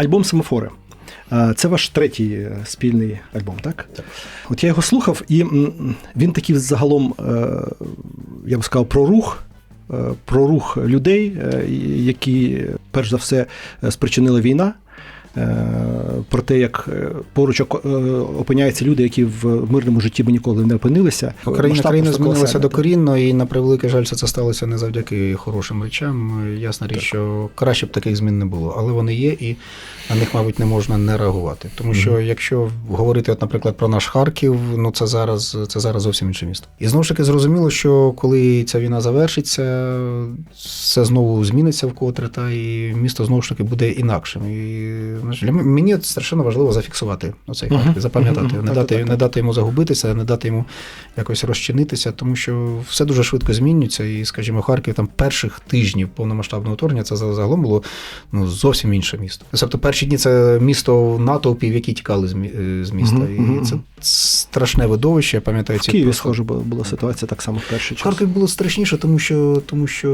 Альбом Семафори. Це ваш третій е, спільний альбом, так? Так. От я його слухав, і він такий загалом, е, я б сказав, про рух. е, Про рух людей, які перш за все спричинила війна, про те, як е, поруч е, опиняються люди, які в мирному житті би ніколи не опинилися. Україна країна змінилася докорінно, і на превеликий жаль, це це сталося не завдяки хорошим речам. Ясна річ, Так. що краще б таких змін не було, але вони є, і на них, мабуть, не можна не реагувати. Тому що, Мгм. якщо говорити, от, наприклад, про наш Харків, ну це зараз це зараз зовсім інше місто. І знову ж таки зрозуміло, що коли ця війна завершиться, все знову зміниться вкотре, та і місто знову ж таки буде інакшим. І для мені от страшенно важливо зафіксувати оцей Мгм. Харків, запам'ятати, uh -huh. не дати, uh -huh. не дати йому загубитися, не дати йому якось розчинитися, тому що все дуже швидко змінюється. І, скажімо, Харків там перших тижнів повномасштабного вторгнення це загалом було ну, зовсім інше місто. Тобто перші дні це місто натовпів, які тікали з, е, міста. Uh -huh. І це. Страшне видовище. Я пам'ятаю В ці Києві, просто- схоже, бу- була ситуація так само в перший в час. Харкові було страшніше, тому що, тому що,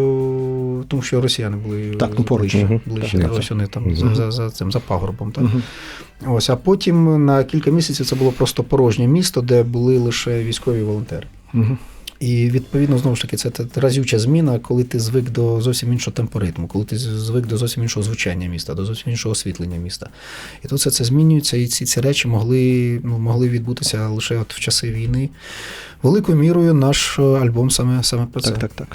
тому що росіяни були Так, ну, поруч. ближче, Угу. ближче. Так. Ось вони там угу. за, за, за цим за пагорбом. Так. Угу. Ось, а потім на кілька місяців це було просто порожнє місто, де були лише військові волонтери. Мгм. І відповідно знову ж таки це разюча зміна, коли ти звик до зовсім іншого темпоритму, коли ти звик до зовсім іншого звучання міста, до зовсім іншого освітлення міста. І тут все це змінюється, і ці, ці речі могли, ну, могли відбутися лише от в часи війни. Великою мірою наш е, альбом саме, саме про це. Так, так, так.